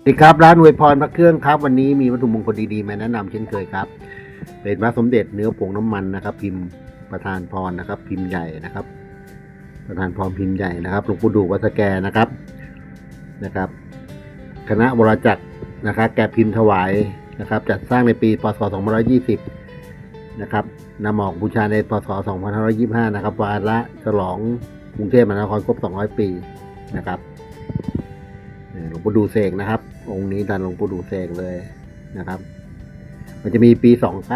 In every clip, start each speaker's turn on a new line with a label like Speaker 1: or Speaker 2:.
Speaker 1: สวัสดีครับร้านอวยพรพระเครื่องครับ วันนี้มีวัตถุมงคลดีๆมาแนะนำเช่นเคยครับ เป็นพระสมเด็จเนื้อผงน้ำมันนะครับ พิมพ์ประธานพรนะครับ พิมพ์ใหญ่นะครับ ประธานพรพิมพ์ใหญ่นะครับหลวงปู่ดูวัดสแกนะครับนะครับ คณะวรจักรนะครับ แกพิมพ์ถวายนะครับ จัดสร้างในปีพศ2520 นะครับนำออกบูชาในพศ 2525 นะครับวาระฉลองกรุงเทพมหานครครบ 200 ปีนะครับ หลวงปู่ดูเสกนะครับ องค์นี้ดันหลวงปู่ดูเสกเลยนะครับ มันจะมีปี29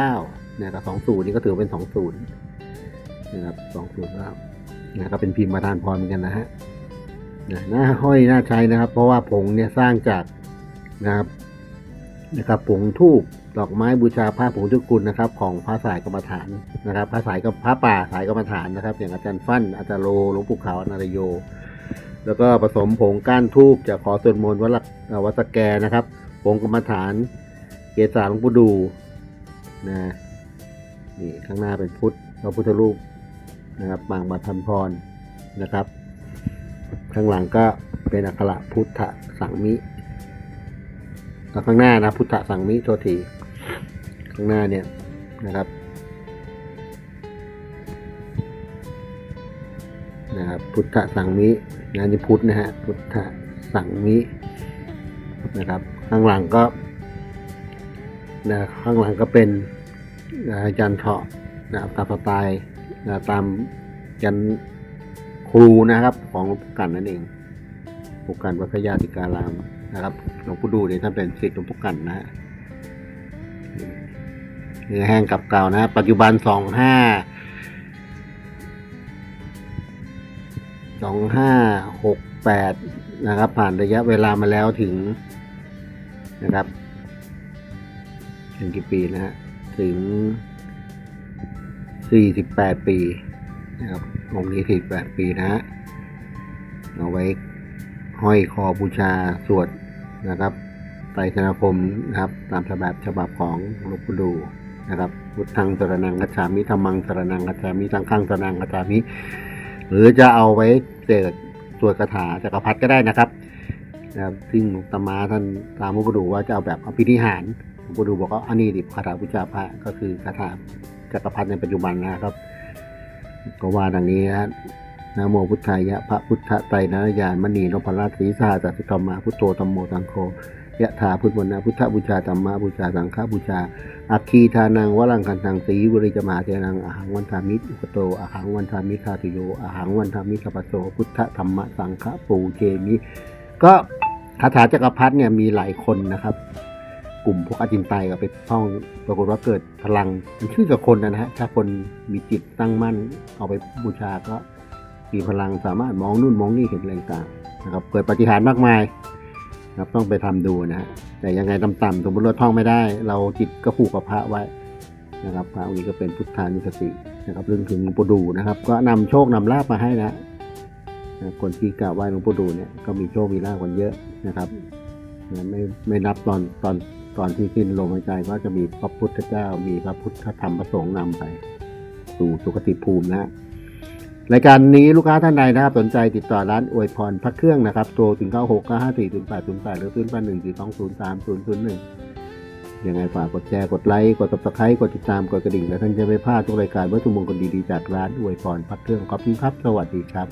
Speaker 1: เนี่ยกับ20นี่ก็ถือเป็น20นย์นะครับ20แล้วนะครับเป็นพิมพ์ประธานพรเหมือนกันนะฮะหน้าห้อยหน้าใช้นะครับ เพราะว่าผงเนี่ยสร้างจากนะครับนะครับผงทูบดอกไม้บูชาผ้าผงจุกุลนะครับ ของพระสายกรรมฐานนะครับพระสายกับพระป่าสายกรรมฐานนะครับ อย่างอาจารย์ฟั่นอาจารย์โลหลวงปู่ขาวอนารโย แล้วก็ผสมผงก้านทูบจากขอส่วนมนวัดหลักวัดสแกนะครับผงกรรมฐาน เกศาหลวงปู่ดูนะนี่ข้างหน้าเป็นพุทธพระพุทธรูปนะครับบางบัตรพันพรนะครับ ข้างหลังก็เป็นอักขระพุทธสังมิแล้วข้างหน้านะพุทธสังมิโทษทีข้างหน้าเนี่ยนะครับ นะครับพุทธสังมินะนี่พุทธนะฮะพุทธสังมินะครับ ข้างหลังก็นะข้างหลังก็เป็นนะยันเถาะนะตามสไตล์นะตามยันครูนะครับของหลวงปู่กันนั่นเองหลวงปู่กันวัดพระยาติการามนะครับหลวงปู่ดูเนี่ยท่านเป็นศิษย์หลวงปู่กันนะฮะเนื้อแห้งกับเก่านะ ปัจจุบันสองห้า สองห้าหกแปดนะครับ ผ่านระยะเวลามาแล้วถึงนะครับถึงกี่ปีนะฮะถึงสี่สิบแปดปีนะครับองค์นี้สี่แปดปีนะฮะเอาไว้ห้อยคอบูชาสวดนะครับไตรสนาคมนะครับ ตามฉบับฉบับของหลวงปู่ดูนะครับพุทธังสรนังกัจฉามิธรรมังสรนังกัจฉามิสังฆังสรนังกัจฉามิหรือจะเอาไว้ เสกสวดคาถาจักรพรรดิก็ได้นะครับนะครับซึ่งตมาท่านตามหลวงปู่ดูว่าจะเอาแบบอภินิหารหลวงปู่ดูบอกว่าอันนี้ดิคาถาพุทธาพระก็คือคาถาจักรพรรดิในปัจจุบันนะครับ ก็ว่าดังนี้นะนะโมพุทธายะพระพุทธไตรนารยานมณีนพราชสีสาจัตุธรรมาพุทโธธรรมโมสังโฆ ยะถาพุทธมนะพุทธบูชาธรรมบูชาสังฆบูชา อัคคีทานังวรังคันทังสีวริจมาเทนังอาหังวันทามิอุปโตอาหังวันทามิคาติโยอาหังวันทามิคาปโสพุทธธรรมสังฆปูเจมิ ก็คาถาจักรพรรดิเนี่ยมีหลายคนนะครับ กลุ่มพวกอาจินไตก็ไปท่องปรากฏว่าเกิดพลังมันขึ้นกับคนนะฮะถ้าคนมีจิตตั้งมั่นเอาไปบูชาก็มีพลังสามารถมองนู่นมองนี่เห็นอะไรต่างนะครับเกิดปฏิหารมากมาย ครับต้องไปทำดูนะฮะแต่ยังไงต่ำๆสมมติเราท่องไม่ได้ เราจิตก็ผูกกับพระไว้นะครับพระองค์นี้ก็เป็นพุทธานุสตินะครับเรื่องถึงหลวงปู่ดูนะครับ ก็นำโชคนำลาบมาให้นะนะคนที่กราบไหว้หลวงปู่ดูเนี่ยก็มีโชคมีลาภกันเยอะนะครับนะไม่ไม่นับตอนตอนตอนที่สิ้นลมหายใจก็จะมีพระพุทธเจ้า มีพระพุทธธรรมประสงค์นำไป สู่สุคติภูมินะฮะ รายการนี้ลูกค้าท่านใดนะครับ สนใจติดต่อร้านอวยพรพระเครื่องนะครับโทรถึง9 6 9 5 4 0 8 0 8หรือ0 8 1 4 2 0 3 0 0 1 ยังไงฝากกดแชร์กดไลค์กดติดตามกดติดตามกดกระดิ่ง และท่านจะไม่พลาดทุกรายการวัตถุมงคลดีๆจากร้านอวยพรพระเครื่องขอบคุณครับ สวัสดีครับ